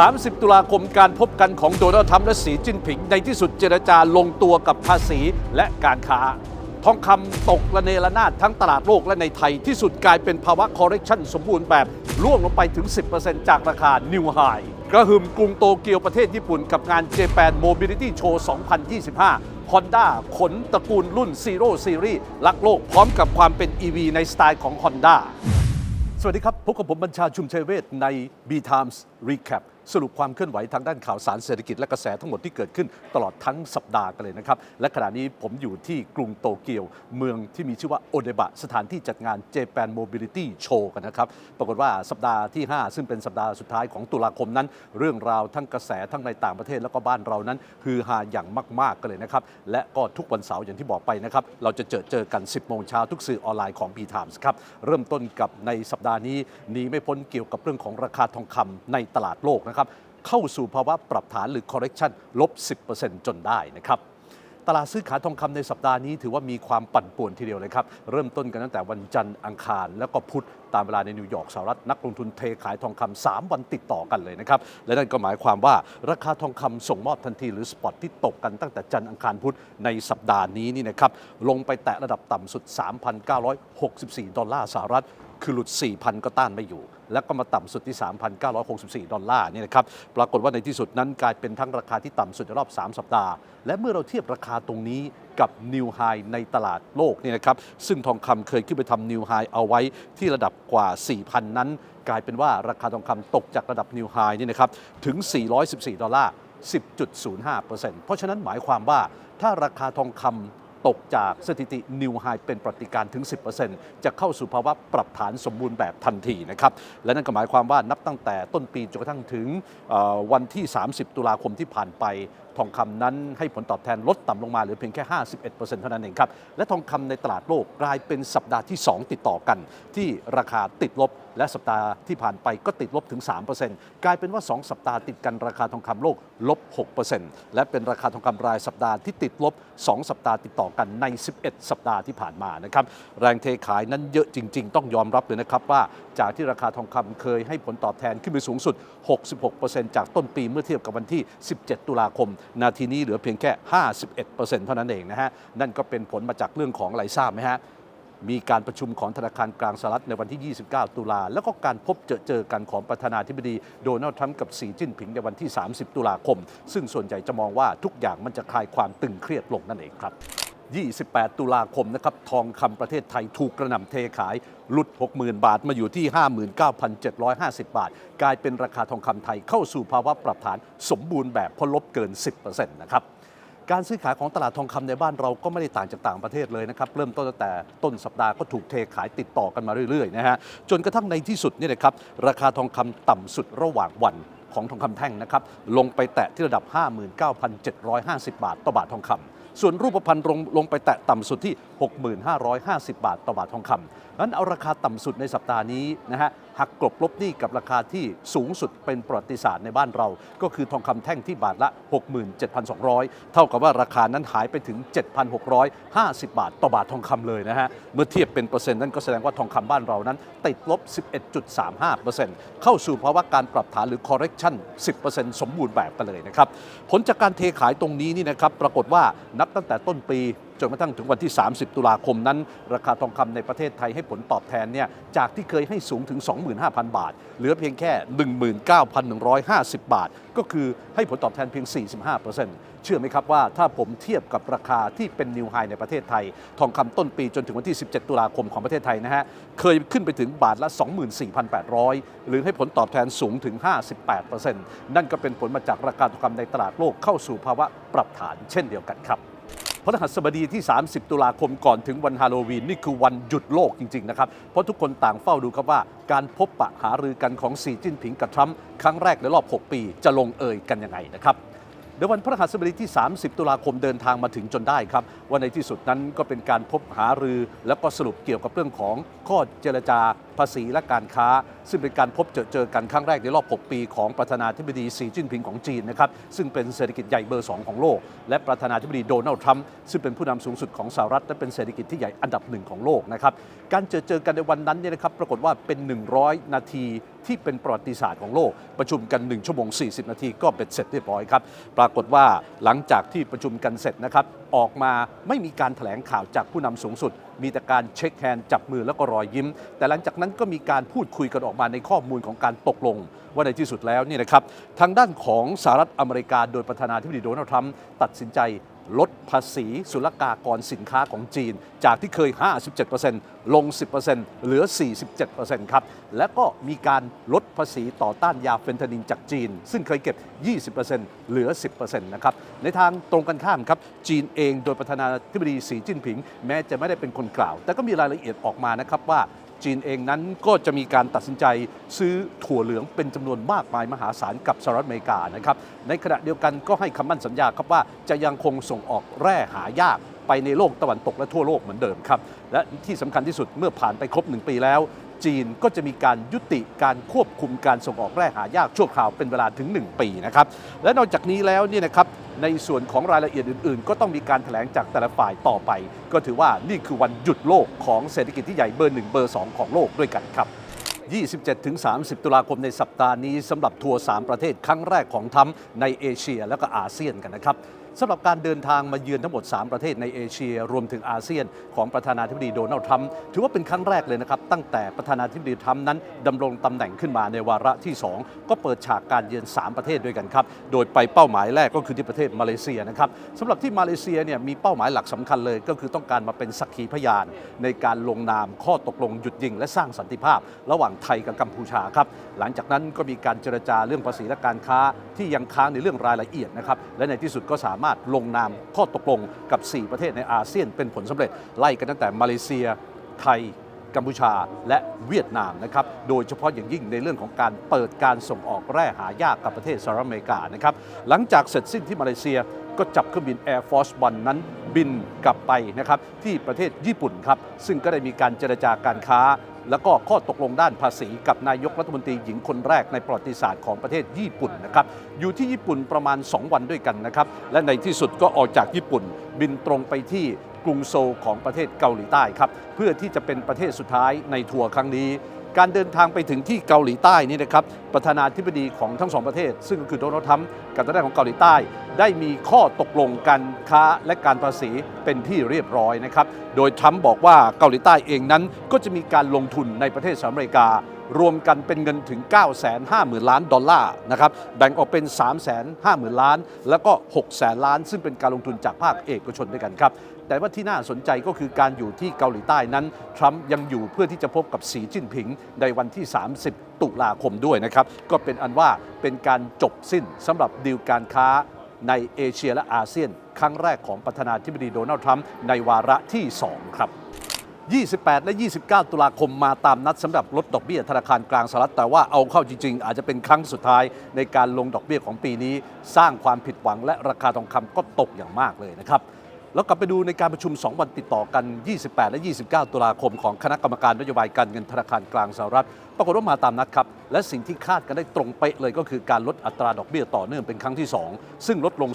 30 ตุลาคมการพบกันของโดนัลด์ทรัมป์และสีจิ้นผิง ในที่สุดเจรจาลงตัวกับภาษีและการค้า ทองคำตกระเนระนาดทั้งตลาดโลกและในไทยที่สุดกลายเป็นภาวะคอร์เรคชันสมบูรณ์แบบล่วงลงไปถึง 10%จากราคานิวไฮกระหึ่มกรุงโตเกียวประเทศญี่ปุ่นกับงาน Japan Mobility Show 2025 Honda ขนตระกูลรุ่น Zero Series ลักโลกพร้อมกับความเป็น EV ในสไตล์ของ Honda สวัสดีครับ พบกับผมบัญชาชุมชัยเวทใน B Times Recap สรุปความเคลื่อนไหวทางด้านข่าวสารเศรษฐกิจและกระแสทั้งหมดที่เกิดขึ้นตลอดทั้งสัปดาห์กันเลยนะครับ และขณะนี้ผมอยู่ที่กรุงโตเกียวเมืองที่มีชื่อว่าโอเดบะ สถานที่จัดงาน Japan Mobility Show กันนะครับ ปรากฏว่าสัปดาห์ที่ 5 ซึ่งเป็นสัปดาห์สุดท้ายของตุลาคมนั้น เรื่องราวทั้งกระแสทั้งในต่างประเทศแล้วก็บ้านเรานั้นฮือฮาอย่างมากๆกันเลยนะครับและก็ทุกวันเสาร์อย่างที่บอกไปนะครับเราจะเจอเจอกัน 10โมงเช้าทุกสื่อออนไลน์ของ B Times ครับเริ่มต้นกับในสัปดาห์นี้หนีไม่พ้นเกี่ยวกับเรื่องของราคาทองคำในตลาดโลกนะครับเข้าสู่ภาวะปรับฐานหรือ correction ลบ 10%จนได้นะครับตลาดซื้อขายทองคำในสัปดาห์นี้ถือว่ามีความปั่นป่วนทีเดียวเลยครับ เริ่มต้นกันตั้งแต่วันจันทร์อังคาร แล้วก็พุธตามเวลาในนิวยอร์กสหรัฐนักลงทุนเทขายทองคำ3วันติดต่อกันเลยนะครับ และนั่นก็หมายความว่าราคาทองคำส่งมอบทันทีหรือสปอตที่ตกกันตั้งแต่จันทร์อังคารพุธในสัปดาห์นี้นี่นะครับลงไปแตะระดับต่ำสุด 3,964 ดอลลาร์สหรัฐ คือหลุด 4,000 ก็ต้านไม่อยู่ แล้วก็มาต่ำสุดที่ 3,964 ดอลลาร์นี่นะครับปรากฏว่าในที่สุดนั้นกลายเป็นทั้งราคาที่ต่ำสุดในรอบ 3 สัปดาห์ และเมื่อเราเทียบราคาตรงนี้กับนิวไฮในตลาดโลกนี่นะครับซึ่งทองคำเคยขึ้นไปทำนิวไฮเอาไว้ที่ระดับกว่า 4,000 นั้น กลายเป็นว่าราคาทองคำตกจากระดับนิวไฮนี่นะครับถึง 414 ดอลลาร์10.05%เพราะฉะนั้นหมายความว่าถ้าราคาทองคำ ตกจากสถิตินิวไฮเป็นปฏิการถึง 10%จะเข้าสู่ภาวะปรับฐานสมบูรณ์แบบทันทีนะครับและนั่นก็หมายความว่านับตั้งแต่ต้นปีจนกระทั่งถึงวันที่ 30 ตุลาคมที่ผ่านไปทองคำนั้นให้ผลตอบแทนลดต่ำลงมาเหลือเพียงแค่ 51%เท่านั้นเองครับ และทองคำในตลาดโลกกลายเป็นสัปดาห์ที่ 2 ติดต่อกัน ที่ราคาติดลบและสัปดาห์ที่ผ่านไปก็ติดลบถึง 3%กลายเป็นว่า 2 สัปดาห์ติดกันราคาทองคำโลกลบ 6%และเป็นราคาทองคำรายสัปดาห์ที่ติดลบ 2 สัปดาห์ติดต่อกันใน 11 สัปดาห์ที่ผ่านมานะครับแรงเทขายนั้นเยอะจริง ๆ ต้องยอมรับเลยนะครับว่าจากที่ราคาทองคำเคยให้ผลตอบแทนขึ้นไปสูงสุด 66%จากต้นปีเมื่อเทียบกับวันที่ 17 ตุลาคม นาทีนี้เหลือเพียงแค่ 51%เท่านั้นเองนะฮะนั่นก็เป็นผลมาจากเรื่องของอะไรทราบไหมฮะ มีการประชุมของธนาคารกลางสหรัฐในวันที่ 29 ตุลา แล้วก็การพบเจอเจอกันของประธานาธิบดีโดนัลด์ทรัมป์กับสีจิ้นผิงในวันที่ 30 ตุลาคม ซึ่งส่วนใหญ่จะมองว่าทุกอย่างมันจะคลายความตึงเครียดลงนั่นเองครับ28 ตุลาคมนะครับทองคำประเทศไทยถูกกระหน่ำเทขาย หลุด 60,000 บาทมาอยู่ที่ 59,750 บาท กลายเป็นราคาทองคำไทยเข้าสู่ภาวะปรับฐานสมบูรณ์แบบเพราะลบเกิน 10%นะครับ การซื้อขายของตลาดทองคำในบ้านเราก็ไม่ได้ต่างจากต่างประเทศเลยนะครับ เริ่มต้นตั้งแต่ต้นสัปดาห์ก็ถูกเทขายติดต่อกันมาเรื่อยๆนะฮะจนกระทั่งในที่สุดนี่นะครับราคาทองคำต่ำสุดระหว่างวันของทองคำแท่งนะครับลงไปแตะที่ระดับ 59,750 บาทต่อบาททองคำส่วนรูปพรรณลงลงไปแตะต่ำสุดที่ 6550 บาทต่อบาททองคำนั้นเอาราคาต่ำสุดในสัปดาห์นี้นะฮะหักกลบลบหนี้กับราคาที่สูงสุดเป็นประวัติศาสตร์ในบ้านเรา ก็คือทองคำแท่งที่บาทละ 67,200 เท่ากับว่าราคานั้นหายไปถึง 7,650 บาทต่อบาททองคำเลยนะฮะ เมื่อเทียบเป็นเปอร์เซ็นต์นั่นก็แสดงว่าทองคำบ้านเรานั้น ติดลบ 11.35%เข้าสู่ภาวะการปรับฐานหรือ correction 10%สมบูรณ์แบบกันเลยนะครับ ผลจากการเทขายตรงนี้นี่นะครับปรากฏว่านับตั้งแต่ต้นปีจนกระทั่งถึงวันที่ 30 ตุลาคมนั้น ราคาทองคำในประเทศไทยให้ผลตอบแทนเนี่ยจากที่เคยให้สูงถึง 25,000 บาท เหลือเพียงแค่ 19,150 บาท ก็คือให้ผลตอบแทนเพียง 45%เชื่อไหมครับว่าถ้าผมเทียบกับราคาที่เป็นนิวไฮในประเทศไทย ทองคำต้นปีจนถึงวันที่ 17 ตุลาคมของประเทศไทยนะฮะเคยขึ้นไปถึงบาทละ 24,800 หรือให้ผลตอบแทนสูงถึง 58%นั่นก็เป็นผลมาจากราคาทองคำในตลาดโลกเข้าสู่ภาวะปรับฐานเช่นเดียวกันครับ พระหัสบดีที่ 30 ตุลาคมก่อนถึงวันฮาโลวีน นี่คือวันหยุดโลกจริง ๆ นะครับ เพราะทุกคนต่างเฝ้าดูครับว่า การพบปะหารือกันของสีจิ้นผิงกับทรัมป์ครั้งแรกในรอบ 6 ปีจะลงเอยกันยังไงนะครับเดี๋ยววันพระหัสบดีที่ 30 ตุลาคมเดินทางมาถึงจนได้ครับว่าในที่สุดนั้นก็เป็นการพบหารือ แล้วก็สรุปเกี่ยวกับเรื่องของข้อเจรจาภาษีและการค้า ซึ่งเป็นการพบเจอเจอกันครั้งแรกในรอบ 6 ปีของประธานาธิบดีสีจิ้นผิงของจีนนะครับซึ่งเป็นเศรษฐกิจใหญ่เบอร์ 2 ของโลก และประธานาธิบดีโดนัลด์ทรัมป์ซึ่งเป็นผู้นำสูงสุดของสหรัฐและเป็นเศรษฐกิจที่ใหญ่อันดับหนึ่งของโลกนะครับการเจอเจอกันในวันนั้นเนี่ยนะครับปรากฏว่าเป็น 100 นาทีที่เป็นประวัติศาสตร์ของโลก ประชุมกัน 1 ชั่วโมง 40 นาทีก็เป็นเสร็จเรียบร้อยครับ ปรากฏว่าหลังจากที่ประชุมกันเสร็จนะครับ ออกมาไม่มีการถแถลงข่าวจากผู้นำสูงสุดมีแต่การเช็คแฮนด์จับมือแล้วก็รอยยิ้ม แต่หลังจากนั้นก็มีการพูดคุยกันออกมาในข้อมูลของการตกลง ว่าในที่สุดแล้วนี่นะครับทางด้านของสหรัฐอเมริกาโดยประธานาธิบดีโดนัลด์ทรัมป์ตัดสินใจ ลดภาษีศุลกากรสินค้าของจีน จากที่เคย 57%ลง 10%เหลือ 47%ครับ และก็มีการลดภาษีต่อต้านยาเฟนทานินจากจีน ซึ่งเคยเก็บ 20%เหลือ 10%นะครับ ในทางตรงกันข้ามครับ จีนเองโดยประธานาธิบดีสีจิ้นผิง แม้จะไม่ได้เป็นคนกล่าว แต่ก็มีรายละเอียดออกมานะครับว่า จีนเองนั้นก็จะมีการตัดสินใจซื้อถั่วเหลืองเป็นจำนวนมากมายมหาศาลกับสหรัฐอเมริกานะครับ ในขณะเดียวกันก็ให้คำมั่นสัญญาครับว่าจะยังคงส่งออกแร่หายากไปในโลกตะวันตกและทั่วโลกเหมือนเดิมครับ และที่สำคัญที่สุดเมื่อผ่านไปครบหนึ่งปีแล้ว จีนก็จะมีการยุติการควบคุมการส่งออกแร่หายากชั่วคราวเป็นเวลาถึง 1 ปีนะครับและนอกจากนี้แล้วเนี่ยนะครับในส่วนของรายละเอียดอื่นๆ ก็ต้องมีการถแถลงจากแต่ละฝ่ายต่อไป ก็ถือว่านี่คือวันหยุดโลกของเศรษฐกิจที่ใหญ่เบอร์หนึ่งเบอร์สองของโลกด้วยกันครับ27-30 ตุลาคมในสัปดาห์นี้สำหรับทัวร์3ประเทศครั้งแรกของทรัมในเอเชียและก็อาเซียนกันนะครับ สำหรับการเดินทางมาเยือนทั้งหมด 3 ประเทศในเอเชีย รวมถึงอาเซียน ของประธานาธิบดีโดนัลด์ทรัมป์ถือว่าเป็นครั้งแรกเลยนะครับ ตั้งแต่ประธานาธิบดีทรัมป์นั้นดำรงตำแหน่งขึ้นมาในวาระที่ 2 ก็เปิดฉากการเยือน 3 ประเทศด้วยกันครับ โดยไปเป้าหมายแรกก็คือที่ประเทศมาเลเซียนะครับสำหรับที่มาเลเซียเนี่ยมีเป้าหมายหลักสำคัญเลย ก็คือต้องการมาเป็นสักขีพยาน ในการลงนามข้อตกลงหยุดยิง และสร้างสันติภาพ ระหว่างไทยกับกัมพูชาครับหลังจากนั้นก็มีการเจรจาเรื่องภาษีและการค้าที่ยังค้างในเรื่องรายละเอียดนะครับและในที่สุดก็สามารถลงนามข้อตกลงกับ 4 ประเทศในอาเซียนเป็นผลสำเร็จไล่กันตั้งแต่มาเลเซียไทยกัมพูชาและเวียดนามนะครับ โดยเฉพาะอย่างยิ่งในเรื่องของการเปิดการส่งออกแร่หายากกับประเทศสหรัฐอเมริกานะครับ หลังจากเสร็จสิ้นที่มาเลเซียก็จับเครื่องบิน Air Force One นั้นบินกลับไปนะครับที่ประเทศญี่ปุ่นครับ ซึ่งก็ได้มีการเจรจาการค้า แล้วก็ข้อตกลงด้านภาษีกับนายกรัฐมนตรีหญิงคนแรกในประวัติศาสตร์ของประเทศญี่ปุ่นนะครับ อยู่ที่ญี่ปุ่นประมาณ 2 วันด้วยกันนะครับ และในที่สุดก็ออกจากญี่ปุ่น บินตรงไปที่กรุงโซลของประเทศเกาหลีใต้ครับ เพื่อที่จะเป็นประเทศสุดท้ายในทัวร์ครั้งนี้ การเดินทางไปถึงที่เกาหลีใต้นี่นะครับประธานาธิบดีของทั้งสองประเทศ ซึ่งก็คือโดนัลด์ทรัมป์กับทางด้านของเกาหลีใต้ ได้มีข้อตกลงการค้าและการภาษีเป็นที่เรียบร้อยนะครับโดยทรัมป์บอกว่าเกาหลีใต้เองนั้น ก็จะมีการลงทุนในประเทศสหรัฐอเมริการวมกันเป็นเงินถึง 9 5 0 0 0 0 ล้านดอลลาร์นะครับแบ่งออกเป็น 3 5 0 0 0 0 ล้าน แล้วก็ 6 0 0 0 0ล้าน ซึ่งเป็นการลงทุนจากภาคเอกชนด้วยกันครับ แต่ว่าที่น่าสนใจก็คือการอยู่ที่เกาหลีใต้นั้น ทรัมป์ยังอยู่เพื่อที่จะพบกับสีจิ้นผิงในวันที่ 30 ตุลาคมด้วยนะครับ ก็เป็นอันว่าเป็นการจบสิ้นสำหรับดีลการค้าในเอเชียและอาเซียน ครั้งแรกของประธานาธิบดีโดนัลด์ทรัมป์ในวาระที่ 2 ครับ28 และ 29 ตุลาคมมาตามนัดสำหรับลดดอกเบี้ยธนาคารกลางสหรัฐ แต่ว่าเอาเข้าจริง ๆ อาจจะเป็นครั้งสุดท้ายในการลงดอกเบี้ยของปีนี้ สร้างความผิดหวังและราคาทองคำก็ตกอย่างมากเลยนะครับ แล้วกลับไปดูในการประชุม 2 วันติดต่อกัน 28 และ 29 ตุลาคมของคณะกรรมการนโยบายการเงินธนาคารกลางสหรัฐ ปรากฏว่ามาตามนัดครับ และสิ่งที่คาดกันได้ตรงเป๊ะเลยก็คือการลดอัตราดอกเบี้ยต่อเนื่องเป็นครั้งที่ 2 ซึ่งลดลง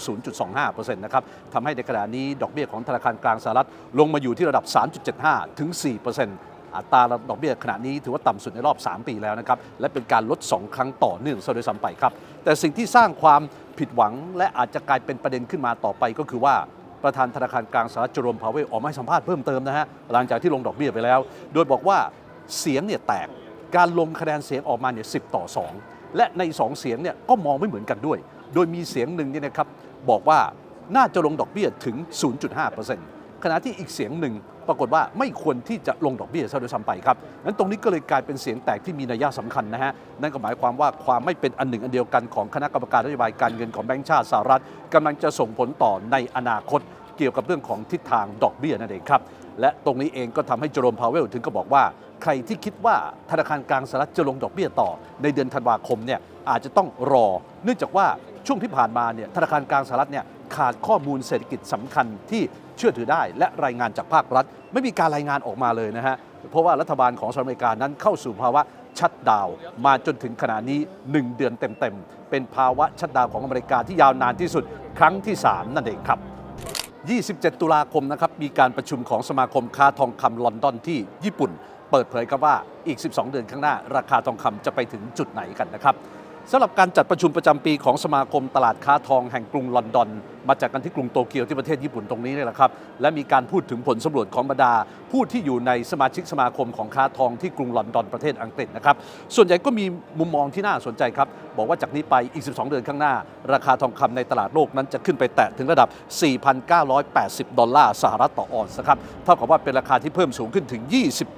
0.25%นะครับทำให้ในขณะนี้ดอกเบี้ยของธนาคารกลางสหรัฐ ลงมาอยู่ที่ระดับ 3.75 ถึง 4%อัตราดอกเบี้ยขณะนี้ถือว่าต่ำสุดในรอบ 3 ปีแล้วนะครับ และเป็นการลด 2 ครั้งต่อเนื่องซะด้วยซ้ำไปครับ แต่สิ่งที่สร้างความผิดหวังและอาจจะกลายเป็นประเด็นขึ้นมาต่อไปก็คือว่า ประธานธนาคารกลางสหรัฐจอร์มพาวเวลออกมาให้สัมภาษณ์เพิ่มเติมนะฮะหลังจากที่ลงดอกเบี้ยไปแล้ว โดยบอกว่าเสียงเนี่ยแตกการลงคะแนนเสียงออกมาเนี่ยสิต่อ 2 และใน 2 เสียงเนี่ยก็มองไม่เหมือนกันด้วย โดยมีเสียงหนึ่งเนี่ยนะครับบอกว่าน่าจะลงดอกเบี้ยถึง 0.5% ขณะที่อีกเสียงหนึ่งปรากฏว่าไม่ควรที่จะลงดอกเบี้ยซะด้วยซ้ำไปครับนั้นตรงนี้ก็เลยกลายเป็นเสียงแตกที่มีนัยสำคัญนะฮะ นั่นก็หมายความว่าความไม่เป็นอันหนึ่งอันเดียวกันของคณะกรรมการนโยบายการเงินของแบงก์ชาติสหรัฐกำลังจะส่งผลต่อในอนาคตเกี่ยวกับเรื่องของทิศทางดอกเบี้ยนั่นเองครับ และตรงนี้เองก็ทำให้เจอโรมพาวเวลถึงก็บอกว่า ใครที่คิดว่าธนาคารกลางสหรัฐจะลงดอกเบี้ยต่อ ในเดือนธันวาคมเนี่ยอาจจะต้องรอ เนื่องจากว่าช่วงที่ผ่านมาเนี่ยธนาคารกลางสหรัฐเนี่ย ขาดข้อมูลเศรษฐกิจสำคัญที่เชื่อถือได้ และรายงานจากภาครัฐ ไม่มีการรายงานออกมาเลยนะฮะเพราะว่ารัฐบาลของสหรัฐอเมริกานั้นเข้าสู่ภาวะชัดดาวมาจนถึงขณะนี้ 1 เดือนเต็มๆ เป็นภาวะชัดดาวของอเมริกาที่ยาวนานที่สุดครั้งที่ 3 นั่นเองครับ 27 ตุลาคมนะครับมีการประชุมของสมาคมค้าทองคำลอนดอนที่ญี่ปุ่น เปิดเผยครับว่าอีก 12 เดือนข้างหน้า ราคาทองคำจะไปถึงจุดไหนกันนะครับ สำหรับการจัดประชุมประจำปีของสมาคมตลาดค้าทองแห่งกรุงลอนดอน มาจากกันที่กรุงโตเกียวที่ประเทศญี่ปุ่นตรงนี้นี่แหละครับ และมีการพูดถึงผลสำรวจของบรรดา ผู้ที่อยู่ในสมาชิกสมาคมของค้าทองที่กรุงลอนดอนประเทศอังกฤษนะครับ ส่วนใหญ่ก็มีมุมมองที่น่าสนใจครับ บอกว่าจากนี้ไปอีก 12 เดือนข้างหน้า ราคาทองคำในตลาดโลกนั้นจะขึ้นไปแตะถึงระดับ 4,980 ดอลลาร์สหรัฐต่อออนซ์ครับเท่ากับว่าเป็นราคาที่เพิ่มสูงขึ้นถึง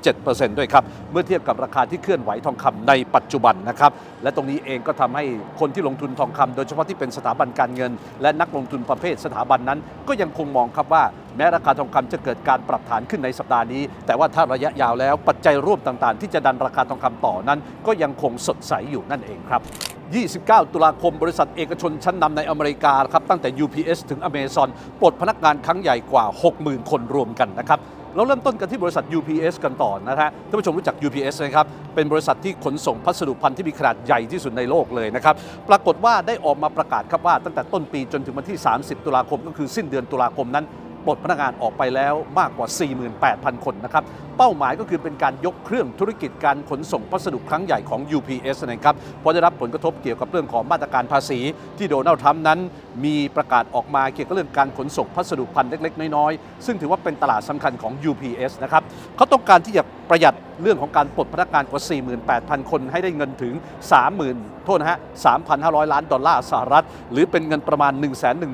27%ด้วยครับเมื่อเทียบกับราคาที่เคลื่อนไหวทองคำในปัจจุบันนะครับและตรงนี้เองก็ทำให้คนที่ลงทุนทองคำโดยเฉพาะที่เป็นสถาบันการเงิน และนักลงทุนประเภทสถาบันนั้น ก็ยังคงมองครับว่าแม้ราคาทองคำจะเกิดการปรับฐานขึ้นในสัปดาห์นี้ แต่ว่าถ้าระยะยาวแล้วปัจจัยร่วมต่างๆ ที่จะดันราคาทองคำต่อนั้น ก็ยังคงสดใสอยู่นั่นเองครับ29 ตุลาคมบริษัทเอกชนชั้นนำในอเมริกาครับตั้งแต่ UPS ถึง Amazon ปลดพนักงานครั้งใหญ่กว่า 60,000 คนรวมกันนะครับ เราเริ่มต้นกันที่บริษัท UPS กันต่อนะฮะท่านผู้ชมรู้จัก UPS นะครับ เป็นบริษัทที่ขนส่งพัสดุพันธุ์ที่มีขนาดใหญ่ที่สุดในโลกเลยนะครับ ปรากฏว่าได้ออกมาประกาศครับว่าตั้งแต่ต้นปีจนถึงวันที่ 30 ตุลาคมก็คือสิ้นเดือนตุลาคมนั้น ปลดพนักงานออกไปแล้วมากกว่า 48,000 คนนะครับ เป้าหมายก็คือเป็นการยกเครื่องธุรกิจการขนส่งพัสดุครั้งใหญ่ของ UPS นะครับ เพราะได้รับผลกระทบเกี่ยวกับเรื่องของมาตรการภาษี ที่โดนัลด์ทรัมป์นั้น มีประกาศออกมาเกี่ยวกับเรื่องการขนส่งพัสดุพันธุ์เล็ก ๆ น้อยๆ ซึ่งถือว่าเป็นตลาดสำคัญของ UPS นะครับเขาต้องการที่จะประหยัดเรื่องของการปลดพนักงานกว่า 48,000 คนให้ได้เงินถึง 30,000 โทษนะฮะ 3,500 ล้านดอลลาร์สหรัฐ หรือเป็นเงินประมาณ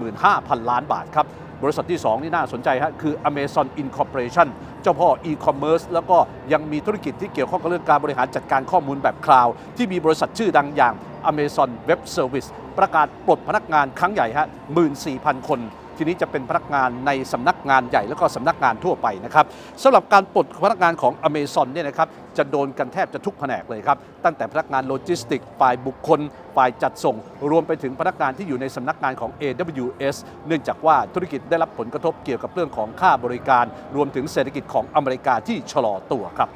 115,000 ล้านบาทครับ บริษัทที่ 2 นี่น่าสนใจฮะคือ Amazon Incorporation เจ้าพ่อ e-commerce แล้วก็ยังมีธุรกิจที่เกี่ยวข้องกับเรื่องการบริหารจัดการข้อมูลแบบคลาวด์ที่มีบริษัทชื่อดังอย่าง Amazon Web Service ประกาศปลดพนักงานครั้งใหญ่ฮะ14,000 คน ทีนี้จะเป็นพนักงานในสำนักงานใหญ่แล้วก็สำนักงานทั่วไปนะครับสำหรับการปลดพนักงานของ Amazon เนี่ยนะครับจะโดนกันแทบจะทุกแผนกเลยครับ ตั้งแต่พนักงานโลจิสติกส์ฝ่ายบุคคลฝ่ายจัดส่ง รวมไปถึงพนักงานที่อยู่ในสำนักงานของ AWS เนื่องจากว่าธุรกิจได้รับผลกระทบเกี่ยวกับเรื่องของค่าบริการ รวมถึงเศรษฐกิจของอเมริกาที่ชะลอตัวครับ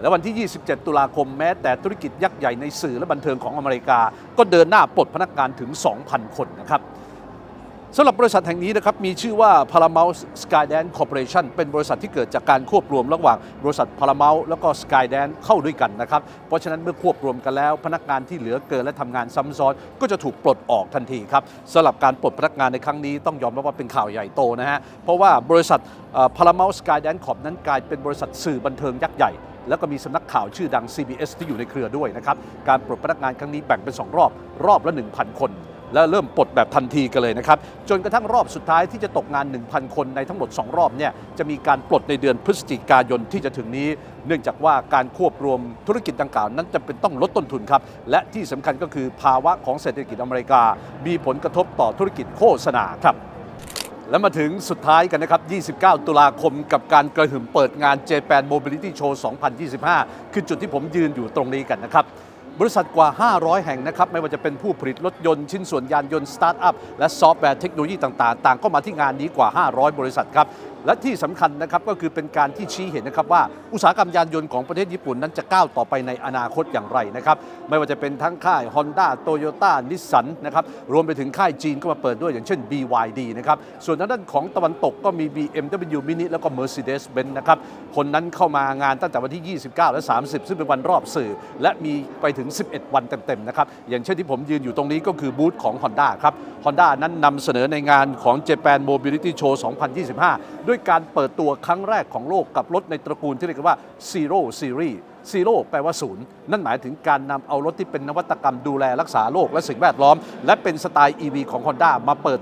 และวันที่ 27 ตุลาคมแม้แต่ธุรกิจยักษ์ใหญ่ในสื่อและบันเทิงของอเมริกา ก็เดินหน้าปลดพนักงานถึง 2,000 คนนะครับ สำหรับบริษัทแห่งนี้นะครับมีชื่อว่า Paramount Skydance Corporation เป็นบริษัทที่เกิดจากการควบรวมระหว่างบริษัท Paramount แล้วก็ Skydance เข้าด้วยกันนะครับ เพราะฉะนั้นเมื่อควบรวมกันแล้ว พนักงานที่เหลือเกินและทำงานซ้ำซ้อน ก็จะถูกปลดออกทันทีครับสำหรับการปลดพนักงานในครั้งนี้ต้องยอมรับว่าเป็นข่าวใหญ่โตนะฮะเพราะว่าบริษัท Paramount Skydance Corp นั้นกลายเป็นบริษัทสื่อบันเทิงยักษ์ใหญ่แล้วก็มีสำนักข่าวชื่อดัง CBS ที่อยู่ในเครือด้วยนะครับการปลดพนักงานครั้งนี้แบ่งเป็นสองรอบ รอบละ 1,000 คน และเริ่มปลดแบบทันทีกันเลยนะครับ จนกระทั่งรอบสุดท้ายที่จะตกงาน 1,000 คนในทั้งหมด 2 รอบเนี่ยจะมีการปลดในเดือนพฤศจิกายนที่จะถึงนี้ เนื่องจากว่าการควบรวมธุรกิจดังกล่าวนั้นจะเป็นต้องลดต้นทุนครับ และที่สำคัญก็คือภาวะของเศรษฐกิจอเมริกา มีผลกระทบต่อธุรกิจโฆษณาครับและมาถึงสุดท้ายกันนะครับ 29 ตุลาคมกับการกระหึ่มเปิดงาน Japan Mobility Show 2025 คือจุดที่ผมยืนอยู่ตรงนี้กันนะครับ บริษัทกว่า 500 แห่งนะครับ ไม่ว่าจะเป็นผู้ผลิตรถยนต์ชิ้นส่วนยานยนต์สตาร์ทอัพและซอฟต์แวร์เทคโนโลยีต่างๆ ต่างก็มาที่งานนี้กว่า 500 บริษัทครับ และที่สำคัญนะครับก็คือเป็นการที่ชี้เห็นนะครับว่าอุตสาหกรรมยานยนต์ของประเทศญี่ปุ่นนั้นจะก้าวต่อไปในอนาคตอย่างไรนะครับ ไม่ว่าจะเป็นทั้งค่าย Honda Toyota Nissan นะครับรวมไปถึงค่ายจีนก็มาเปิดด้วยอย่างเช่น BYD นะครับส่วนด้านของตะวันตกก็มี BMW Mini แล้วก็ Mercedes-Benz นะครับคนนั้นเข้ามางานตั้งแต่วันที่ 29 และ 30 ซึ่งเป็นวันรอบสื่อ และมีไปถึง11 วันเต็มๆนะครับอย่างเช่นที่ผมยืนอยู่ตรงนี้ก็คือบูธของ Honda ครับ Honda นั้นนำเสนอในงานของ Japan Mobility Show 2025 ด้วยการเปิดตัวครั้งแรกของโลกกับรถในตระกูลที่เรียกว่า Zero Series ซีโร่แปลว่าศูนย์นั่นหมายถึงการนำเอารถที่เป็นนวัตกรรมดูแลรักษาโลกและสิ่งแวดล้อม และเป็นสไตล์ EV ของ Honda มาเปิด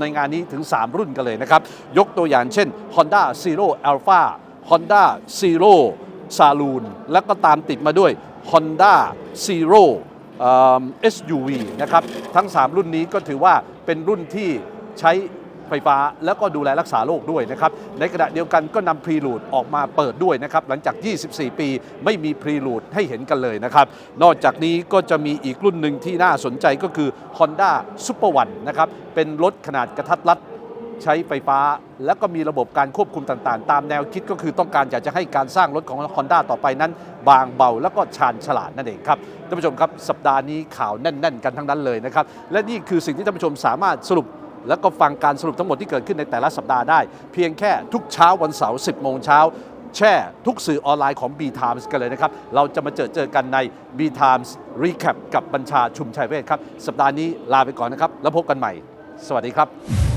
ในงานนี้ถึง 3 รุ่นกันเลยนะครับ ยกตัวอย่างเช่น Honda Zero Alpha Honda Zero Saloon แล้วก็ตามติดมาด้วย Honda Zero เอ่อ SUV นะครับ ทั้ง 3 รุ่นนี้ก็ถือว่าเป็นรุ่นที่ใช้ไฟฟ้าแล้วก็ดูแลรักษาโรคด้วยนะครับ ในขณะเดียวกันก็นำพรีลูดออกมาเปิดด้วยนะครับ หลังจาก 24 ปีไม่มีพรีลูดให้เห็นกันเลยนะครับ นอกจากนี้ก็จะมีอีกรุ่นหนึ่งที่น่าสนใจก็คือ Honda Super One นะครับ เป็นรถขนาดกระทัดรัด ใช้ไฟฟ้า แล้วก็มีระบบการควบคุมต่างๆ ตามแนวคิดก็คือต้องการอยากจะให้การสร้างรถของ Honda ต่อไปนั้น บางเบาแล้วก็ชาญฉลาดนั่นเองครับท่านผู้ชมครับสัปดาห์นี้ข่าวแน่น ๆ กันทั้งนั้นเลยนะครับและนี่คือสิ่งที่ท่านผู้ชมสามารถสรุปแล้วก็ฟังการสรุปทั้งหมดที่เกิดขึ้นในแต่ละสัปดาห์ได้ เพียงแค่ทุกเช้าวันเสาร์ 10 โมงเช้า แช่ทุกสื่อออนไลน์ของ B Times กันเลยนะครับ เราจะมาเจอเจอกันใน B Times Recap กับบัญชาชุมชัยเวทครับ สัปดาห์นี้ลาไปก่อนนะครับ แล้วพบกันใหม่ สวัสดีครับ